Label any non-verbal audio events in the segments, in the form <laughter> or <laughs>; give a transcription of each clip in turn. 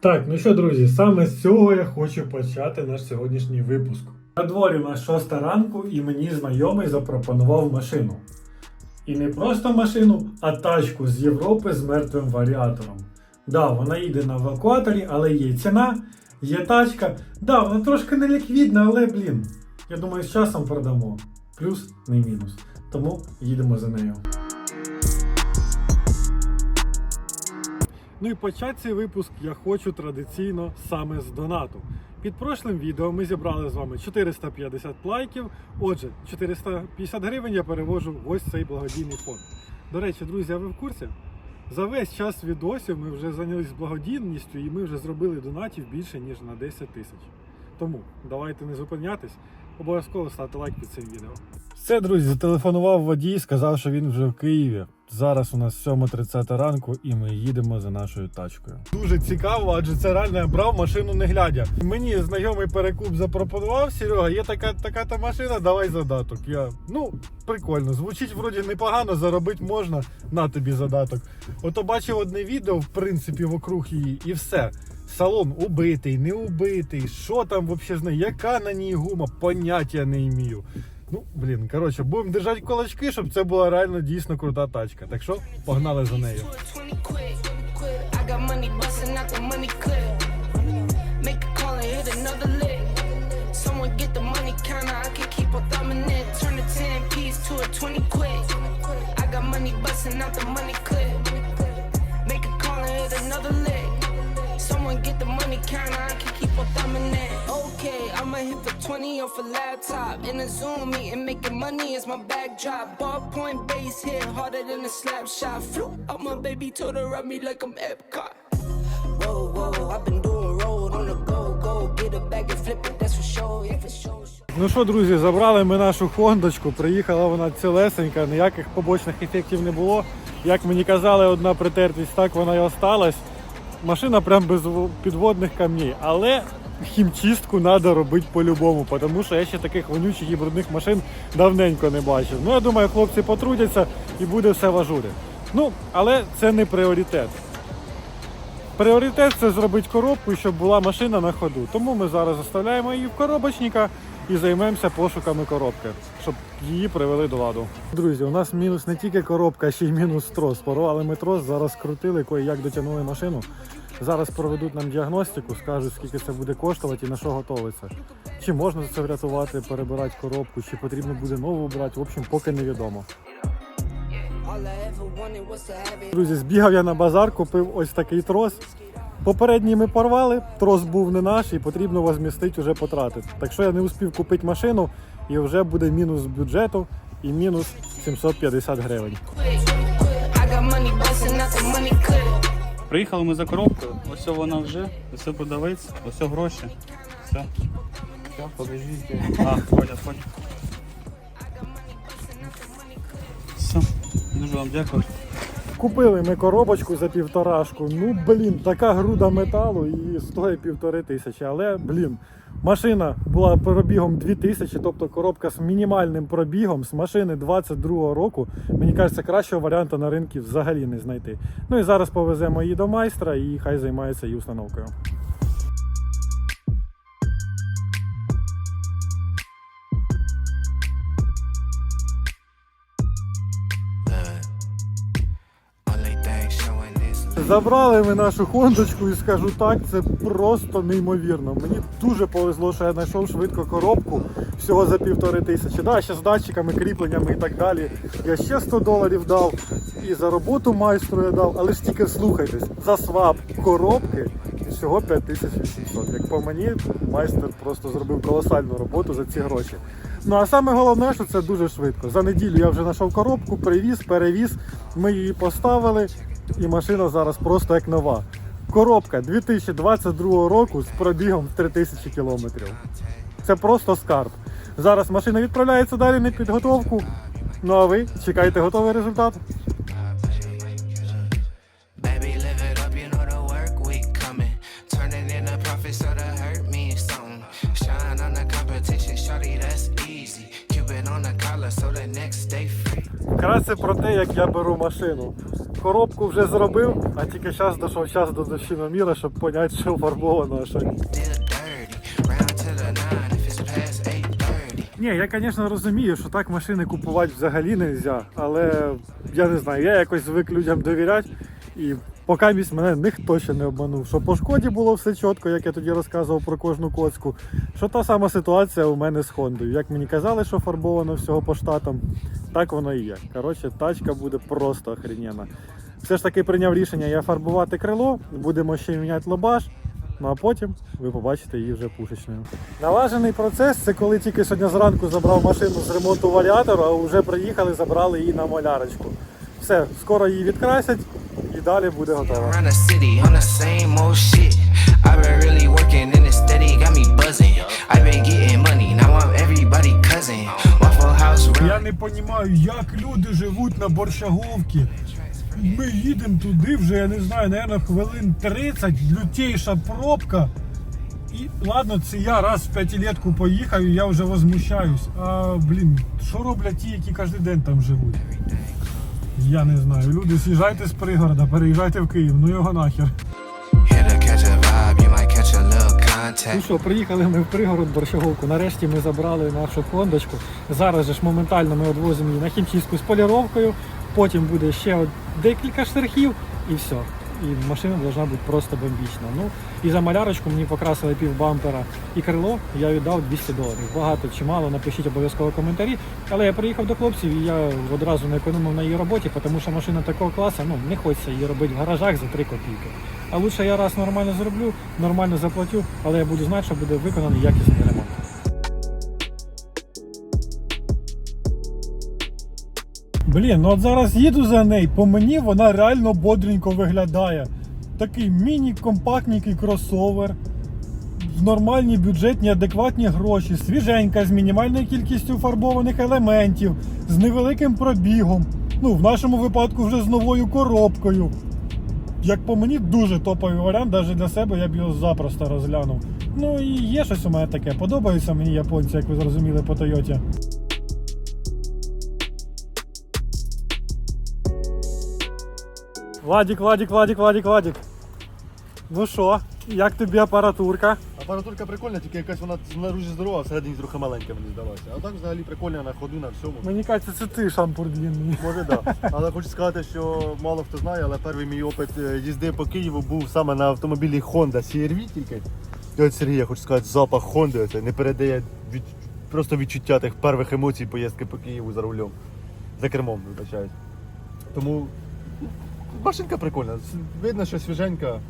Так, ну що, друзі, саме з цього я хочу почати наш сьогоднішній випуск. На дворі у нас 6 ранку, і мені знайомий запропонував машину. І не просто машину, а тачку з Європи з мертвим варіатором. Да, вона їде на евакуаторі, але є ціна, є тачка. Да, вона трошки не ліквідна, але блін. Я думаю, з часом продамо. Плюс, не мінус. Тому їдемо за нею. Ну і почати цей випуск я хочу традиційно саме з донату. Під прошлим відео ми зібрали з вами 450 лайків. Отже, 450 гривень я перевожу в ось цей благодійний фонд. До речі, друзі, а ви в курсі? За весь час відосів ми вже зайнялись благодійністю і ми вже зробили донатів більше ніж на 10 тисяч. Тому давайте не зупинятись, обов'язково ставте лайк під цим відео. Все, друзі, зателефонував водій, сказав, що він вже в Києві. Зараз у нас 7.30 ранку і ми їдемо за нашою тачкою. Дуже цікаво, адже це реально я брав машину не глядя. Мені знайомий перекуп запропонував Серега, є така така та машина, давай задаток. Я ну прикольно, звучить вроді непогано, заробити можна. На тобі задаток. Ото бачив одне відео, в принципі, вокруг її, і все. Салон убитий, не убитий, що там взагалі з нею, яка на ній гума, поняття не імію. Ну, блін, коротше, будемо держати кулачки, щоб це була реально дійсно крута тачка. Так що погнали за нею. 20 quid. I got money busting out the money clip. Make a call and hit another lick. Someone get the money counter, I can keep on thumbing it. Turn the 10 piece to a 20 quid. I got money busting out the money clip. Make a call and hit another lick. Someone get the money counter, I can keep on thumbing it. Okay, I'ma hit for 20 off a laptop. In a Zoom meeting, making money is my backdrop. Ballpoint base hit harder than a slap shot. Flew out my baby, told her rub me like I'm Epcot. Whoa, whoa, I've been doing road on the go, go. Get a bag and flip it, that's for sure, yeah, for sure. Ну що, друзі, забрали ми нашу хондочку. Приїхала вона цілесенька, ніяких побочних ефектів не було. Як мені казали, одна притертість, так вона і осталась. Машина прям без підводних камней. Але хімчистку треба робити по-любому, тому що я ще таких вонючих і брудних машин давненько не бачив. Ну я думаю, хлопці потрудяться і буде все в ажурі. Ну, але це не пріоритет. Пріоритет це зробити коробку, щоб була машина на ходу. Тому ми зараз заставляємо її в коробочника і займемося пошуками коробки, щоб її привели до ладу. Друзі, у нас мінус не тільки коробка, ще й мінус трос. Порвали ми трос, зараз крутили, кої як дотягнули машину. Зараз проведуть нам діагностику, скажуть, скільки це буде коштувати і на що готовиться. Чи можна це врятувати, перебирати коробку, чи потрібно буде нову брати. В общем, поки невідомо. Друзі, збігав я на базар, купив ось такий трос. Попередній ми порвали, трос був не наш і потрібно возмістити, вже потратити. Так що я не успів купити машину і вже буде мінус бюджету і мінус 750 гривень. Приїхали ми за коробкою, ось вона вже, ось продавець, ось гроші. Все. Все, покажіть. А, ходять, ходять. Все, дуже вам дякую. Купили ми коробочку за півторашку. Ну блін, така груда металу і стоїть півтори тисячі. Але блін, машина була пробігом 2000, тобто коробка з мінімальним пробігом з машини 22-го року. Мені кажеться, кращого варіанту на ринку взагалі не знайти. Ну і зараз повеземо її до майстра і хай займається її установкою. Забрали ми нашу хондочку і скажу так, це просто неймовірно. Мені дуже повезло, що я знайшов швидко коробку всього за півтори тисячі. Да, ще з датчиками, кріпленнями і так далі. Я ще 100 доларів дав і за роботу майстру я дав, але ж тільки слухайтесь, за свап коробки всього 5800. Як по мені, майстер просто зробив колосальну роботу за ці гроші. Ну а саме головне, що це дуже швидко. За неділю я вже знайшов коробку, привіз, перевіз, ми її поставили, і машина зараз просто як нова. Коробка 2022 року з пробігом в 3000 кілометрів. Це просто скарб. Зараз машина відправляється далі на підготовку. Ну а ви чекайте готовий результат. Вкратце про те, як я беру машину. Коробку вже зробив, а тільки зараз дійшов час до дощиноміра, щоб зрозуміти, що фарбовано, а що ні. Still dirty. Round to the nine if it's past 8:30. Ні, я, звісно, розумію, що так машини купувати взагалі не можна, але я не знаю, я якось звик людям довіряти. І поки місць мене ніхто ще не обманув. Що по шкоді було все чітко, як я тоді розказував про кожну коцку. Що та сама ситуація у мене з Хондою. Як мені казали, що фарбовано всього по штатам, так воно і є. Коротше, тачка буде просто охрененна. Все ж таки прийняв рішення я фарбувати крило, будемо ще міняти лобаш. Ну а потім ви побачите її вже пушечною. Налажений процес це коли тільки сьогодні зранку забрав машину з ремонту варіатора, а вже приїхали, забрали її на малярочку. Все, скоро її відкрасять і далі буде готово. Я не розумію, як люди живуть на Борщаговці. Ми їдемо туди вже, я не знаю, напевно, хвилин 30, лютейша пробка. І ладно, це я раз в п'ятилетку поїхав і я вже возмущаюсь. А блін, що роблять ті, які кожен день там живуть? Я не знаю. Люди, з'їжджайте з пригорода, переїжджайте в Київ, ну його нахер. Ну що, приїхали ми в пригород Борщаговку. Нарешті ми забрали нашу кондочку. Зараз же ж моментально ми відвозимо її на хімчистку з поліровкою. Потім буде ще декілька штрихів і все. І машина повинна бути просто бомбічна. Ну і за малярочку мені покрасили пів бампера і крило. Я віддав 200 доларів. Багато чи мало, напишіть обов'язково коментарі. Але я приїхав до хлопців і я одразу не економив на її роботі, тому що машина такого класу, ну не хочеться її робити в гаражах за 3 копійки. А лучше я раз нормально зроблю, нормально заплатю, але я буду знати, що буде виконаний якісний ремонт. Блін, ну от зараз їду за нею, по мені вона реально бодренько виглядає. Такий міні-компактненький кросовер. В нормальні бюджетні, адекватні гроші, свіженька, з мінімальною кількістю фарбованих елементів, з невеликим пробігом. Ну, в нашому випадку вже з новою коробкою. Як по мені, дуже топовий варіант, навіть для себе я б його запросто розглянув. Ну і є щось у мене таке. Подобаються мені японці, як ви зрозуміли по Тойоті. Владик, Владик, Владик, Владик, Владик. Ну що, як тобі апаратурка? Апаратурка прикольна, тільки якась вона знаружі здорова, а всередині трохи маленька мені здалася. А так взагалі прикольна на ходу, на всьому. Мені кажеться, це ти шампур длинний. Може да. <laughs> Але хочу сказати, що мало хто знає, але перший мій опит е, їзди по Києву був саме на автомобілі Honda CR-V тільки. І от Сергій, я хочу сказати, запах Honda це не передає від... просто відчуття тих перших емоцій поїздки по Києву за рулем. За кермом, вибачаюсь. Тому машинка прикольна. Видно, що свіженька,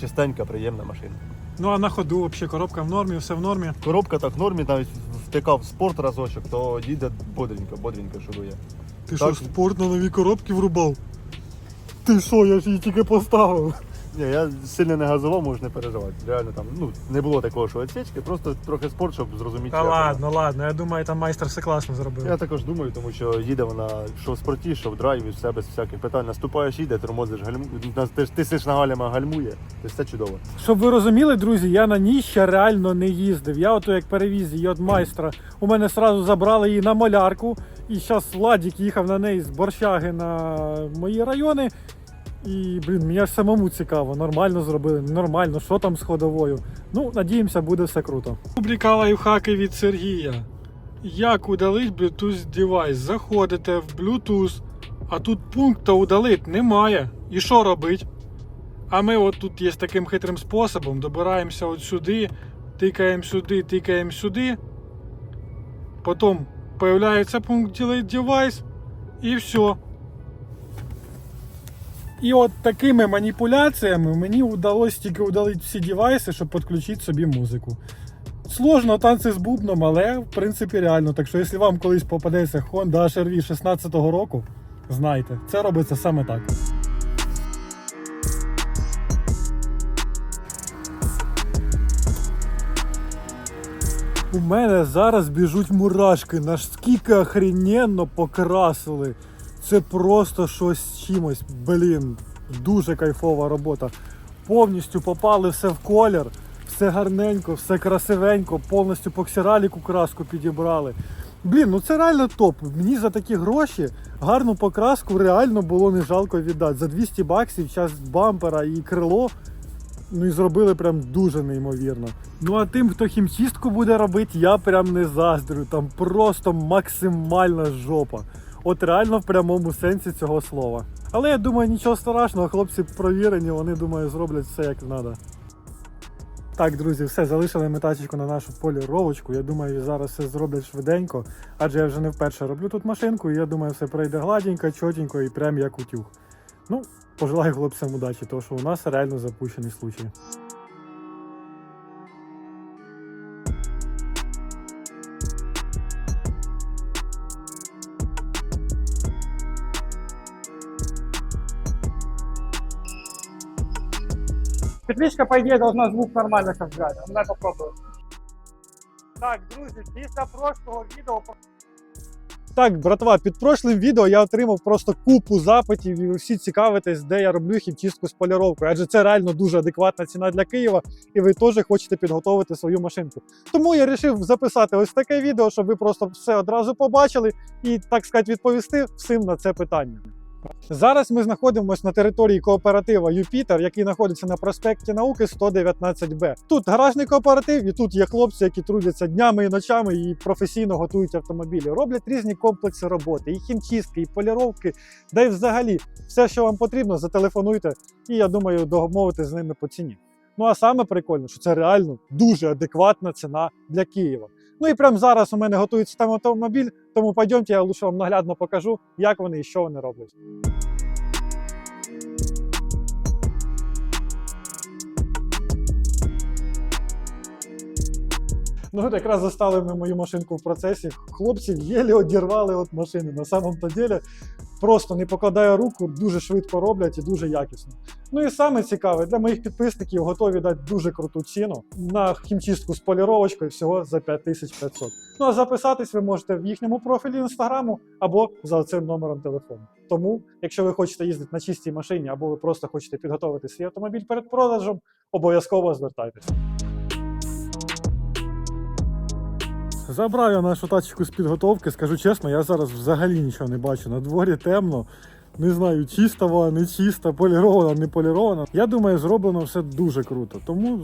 чистенька, приємна машина. Ну а на ходу взагалі коробка в нормі, все в нормі. Коробка так в нормі, навіть втикав в спорт разочок, то їде бодренько, бодренько шурує. Ти що, спорт на нові коробки врубав? Ти що, я ж її тільки поставив. Ні, я сильно не газував, можеш не переживати. Реально там ну, не було такого, що відсічки, просто трохи спорт, щоб зрозуміти. Та як вона. ладно, ладно, я думаю, там майстер все класно зробив. Я також думаю, тому що їде вона що в спорті, що в драйві, все без всяких питань. Наступаєш, їде, тормозиш, гальму... ти, ти сиш на галями, гальмує, то все чудово. Щоб ви розуміли, друзі, я на ній ще реально не їздив. Я ото як перевіз її від майстра, у мене одразу забрали її на малярку. І зараз Владик їхав на неї з борщаги на мої райони. І, блін, мені аж самому цікаво, нормально зробили, нормально, що там з ходовою. Ну, надіємося, буде все круто. Рубрика лайфхаки від Сергія. Як удалить Bluetooth девайс? Заходите в Bluetooth, а тут пункту удалить немає. І що робить? А ми от тут є таким хитрим способом, добираємося от сюди, тикаємо сюди, тикаємо сюди. Потім появляється пункт Delete Device і все. І от такими маніпуляціями мені вдалося тільки удалити всі девайси, щоб підключити собі музику. Сложно танці з бубном, але в принципі реально. Так що, якщо вам колись попадеться Honda HR-V 16-го року, знайте, це робиться саме так. У мене зараз біжуть мурашки, наскільки охрененно покрасили. Це просто щось з чимось. Блін, дуже кайфова робота. Повністю попали все в колір, все гарненько, все красивенько, повністю по ксераліку краску підібрали. Блін, ну це реально топ. Мені за такі гроші гарну покраску реально було не жалко віддати. За 200 баксів час бампера і крило. Ну і зробили прям дуже неймовірно. Ну а тим, хто хімчистку буде робити, я прям не заздрю. Там просто максимальна жопа. От реально в прямому сенсі цього слова. Але я думаю, нічого страшного, хлопці провірені, вони думаю, зроблять все як треба. Так, друзі, все, залишили ми тачечку на нашу поліровочку. Я думаю, зараз все зроблять швиденько, адже я вже не вперше роблю тут машинку, і я думаю, все пройде гладенько, чотенько і прям як утюг. Ну, пожелаю хлопцям удачі, тому що у нас реально запущений случай. Петличка, по идее, должна звук нормально сейчас взять. Давай попробую. Так, друзі, після прошлого відео Так, братва, під прошлим відео я отримав просто купу запитів, і ви всі цікавитесь, де я роблю хімчистку з поліровкою. Адже це реально дуже адекватна ціна для Києва, і ви теж хочете підготовити свою машинку. Тому я вирішив записати ось таке відео, щоб ви просто все одразу побачили і, так сказати, відповісти всім на це питання. Зараз ми знаходимося на території кооператива Юпітер, який знаходиться на проспекті науки 119Б. Тут гаражний кооператив, і тут є хлопці, які трудяться днями і ночами і професійно готують автомобілі. Роблять різні комплекси роботи, і хімчистки, і поліровки, да й взагалі все, що вам потрібно, зателефонуйте, і я думаю, домовитися з ними по ціні. Ну а саме прикольно, що це реально дуже адекватна ціна для Києва. Ну і прямо зараз у мене готується там автомобіль, тому пойдемте, я лише вам наглядно покажу, як вони і що вони роблять. Ну, от якраз застали ми мою машинку в процесі. Хлопці єлі одірвали від машини. На самом то ділі просто не покладає руку, дуже швидко роблять і дуже якісно. Ну і саме цікаве, для моїх підписників готові дати дуже круту ціну на хімчистку з поліровочкою всього за 5500. Ну а записатись ви можете в їхньому профілі інстаграму або за цим номером телефону. Тому, якщо ви хочете їздити на чистій машині, або ви просто хочете підготувати свій автомобіль перед продажем, обов'язково звертайтеся. Забрав я нашу тачку з підготовки, скажу чесно, я зараз взагалі нічого не бачу. На дворі темно. Не знаю, чиста вона, не чиста, полірована, не полірована. Я думаю, зроблено все дуже круто. Тому,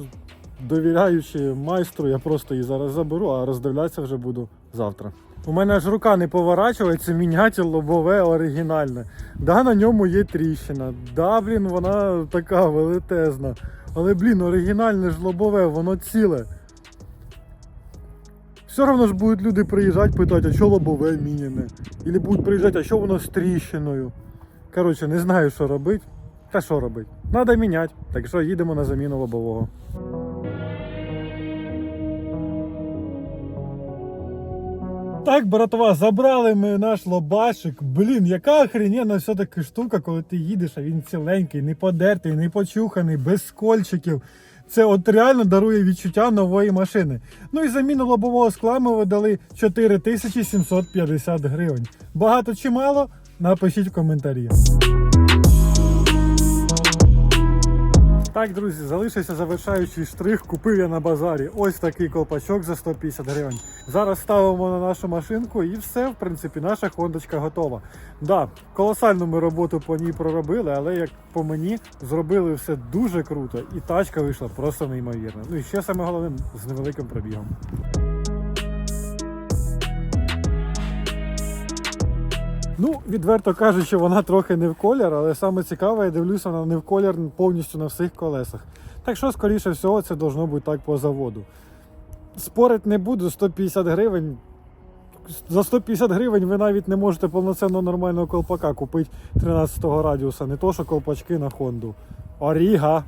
довіряючи майстру, я просто її зараз заберу, а роздивлятися вже буду завтра. У мене аж рука не поворачується, міняти лобове оригінальне. Да, на ньому є тріщина. Да, блін, вона така велетезна. Але, блін, оригінальне ж лобове, воно ціле. Все одно ж будуть люди приїжджати, питати, а що лобове міняне. Або будуть приїжджати, а що воно з тріщиною. Коротше, не знаю, що робити. Та що робити? Треба міняти. Так що їдемо на заміну лобового. Так, братва, забрали ми наш лобашик. Блін, яка охрененна все-таки штука, коли ти їдеш, а він ціленький, не подертий, не почуханий, без скольчиків. Це от реально дарує відчуття нової машини. Ну і заміну лобового скла ми видали 4750 гривень. Багато чи мало? Напишіть в коментарі. Так, друзі, залишився завершаючий штрих. Купив я на базарі ось такий колпачок за 150 гривень. Зараз ставимо на нашу машинку і все, в принципі, наша хондочка готова. Да, колосальну ми роботу по ній проробили, але як по мені, зробили все дуже круто, і тачка вийшла просто неймовірна. Ну і ще саме головне з невеликим пробігом. Ну, відверто кажучи, вона трохи не в колір, але саме цікаве, я дивлюся, вона не в колір повністю на всіх колесах. Так що, скоріше всього, це должно бути так по заводу. Спорить не буду, 150 гривень. За 150 гривень ви навіть не можете повноцінно нормального колпака купити 13-го радіуса, не то що колпачки на Хонду. Оріга.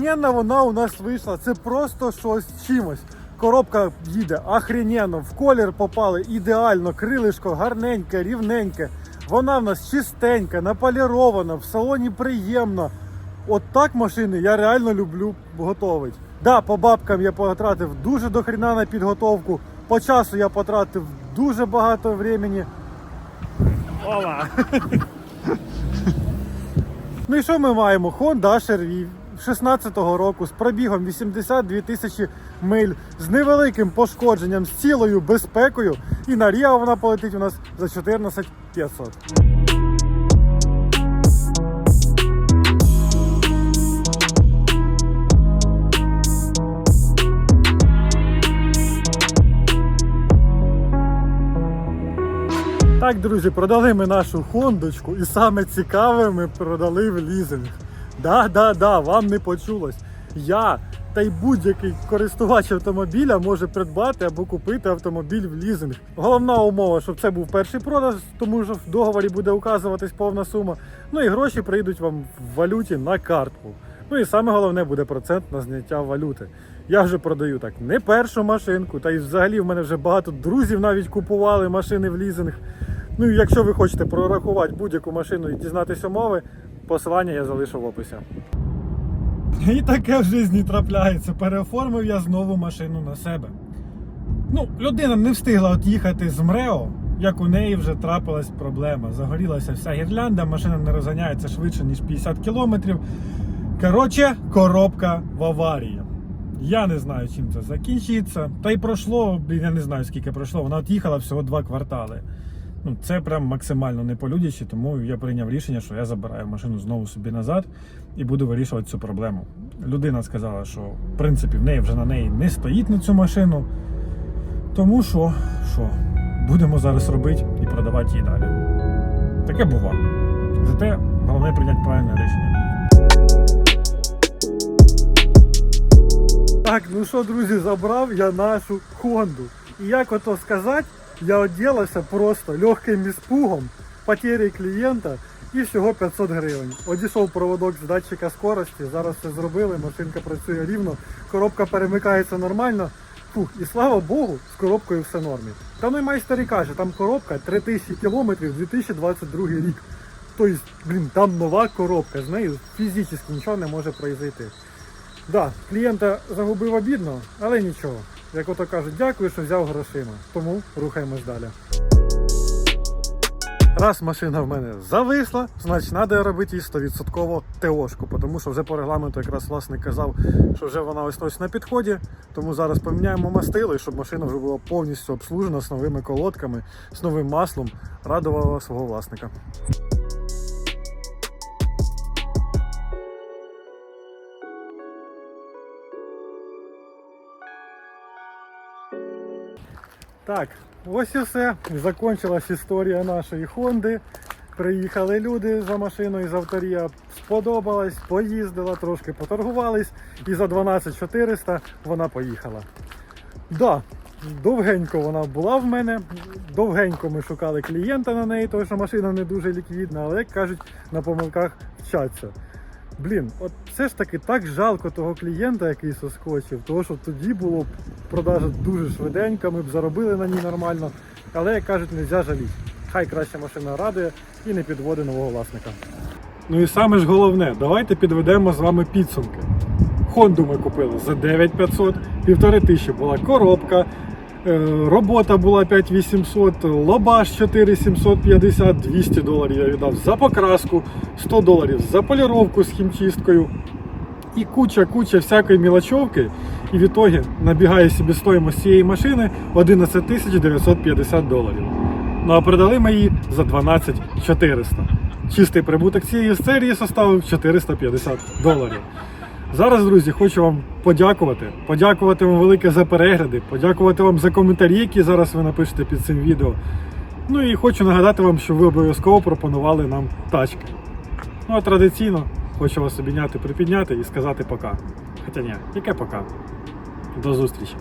Яка охрененна вона у нас вийшла. Це просто щось чимось. Коробка їде охрененно, в колір попали ідеально, крилишко гарненьке, рівненьке. Вона в нас чистенька, наполірована, в салоні приємно. От так машини я реально люблю готовить. Да, по бабкам я потратив дуже дохріна на підготовку. По часу я потратив дуже багато времени. Ола! Ну і що ми маємо? Honda HR-V 16-го року з пробігом 82 тисячі миль, з невеликим пошкодженням, з цілою безпекою. І на Ріа вона полетить у нас за 14 500. Так, друзі, продали ми нашу хондочку і саме цікаве ми продали в лізинг. Да, да, да, вам не почулось. Я та й будь-який користувач автомобіля може придбати або купити автомобіль в лізинг. Головна умова, щоб це був перший продаж, тому що в договорі буде указуватись повна сума. Ну і гроші прийдуть вам в валюті на картку. Ну і саме головне буде процент на зняття валюти. Я вже продаю так не першу машинку, та й взагалі в мене вже багато друзів навіть купували машини в лізинг. Ну і якщо ви хочете прорахувати будь-яку машину і дізнатися умови, посилання я залишу в описі. І таке в житті трапляється. Переоформив я знову машину на себе. Ну, людина не встигла от їхати з МРЕО, як у неї вже трапилась проблема. Загорілася вся гірлянда, машина не розганяється швидше, ніж 50 кілометрів. Коротше, коробка в аварії. Я не знаю, чим це закінчиться. Та й пройшло, я не знаю, скільки пройшло. Вона от їхала всього два квартали. Ну, це прям максимально не по-людячи, тому я прийняв рішення, що я забираю машину знову собі назад і буду вирішувати цю проблему. Людина сказала, що в принципі в неї вже на неї не стоїть на цю машину. Тому що, що, будемо зараз робити і продавати її далі. Таке бува. Зате головне прийняти правильне рішення. Так, ну що, друзі, забрав я нашу Хонду. І як ото сказати, я оділася просто легким іспугом, потери клієнта і всього 500 гривень. Одійшов проводок з датчика скорості, зараз це зробили, машинка працює рівно, коробка перемикається нормально. Фух, і слава Богу, з коробкою все нормі. Та ну і майстер і каже, там коробка 3000 кілометрів 2022 рік. Тобто, блін, там нова коробка, з нею фізично нічого не може произойти. Да, клієнта загубив обідно, але нічого. Як ото кажуть, дякую, що взяв грошима. Тому рухаємось далі. Раз машина в мене зависла, значить треба робити їй 100% ТОшку, тому що вже по регламенту якраз власник казав, що вже вона ось ось на підході. Тому зараз поміняємо мастило, і щоб машина вже була повністю обслужена з новими колодками, з новим маслом, радувала свого власника. Так, ось і все. Закончилась історія нашої Хонди. Приїхали люди за машиною з авторія. Сподобалась, поїздила, трошки поторгувались, і за 12 400 вона поїхала. Да, довгенько вона була в мене. Довгенько ми шукали клієнта на неї, тому що машина не дуже ліквідна, але як кажуть, на помилках вчаться. Блін, от все ж таки так жалко того клієнта, який соскочив, тому що тоді було продажа дуже швиденька, ми б заробили на ній нормально. Але, як кажуть, не можна жаліти. Хай краща машина радує і не підводить нового власника. Ну і саме ж головне, давайте підведемо з вами підсумки. Хонду ми купили за 9500, півтори тисячі була коробка, е, робота була 5800, лобаш 4750, 200 доларів я віддав за покраску, 100 доларів за поліровку з хімчисткою і куча-куча всякої мілочовки. І в ітогі набігає собі стоїмость цієї машини 11 950 доларів. Ну а продали ми її за 12 400. Чистий прибуток цієї серії составив 450 доларів. Зараз, друзі, хочу вам подякувати. Подякувати вам велике за перегляди, подякувати вам за коментарі, які зараз ви напишете під цим відео. Ну і хочу нагадати вам, що ви обов'язково пропонували нам тачки. Ну а традиційно хочу вас обійняти, припідняти і сказати пока. Хоча ні, яке пока. До зустрічі.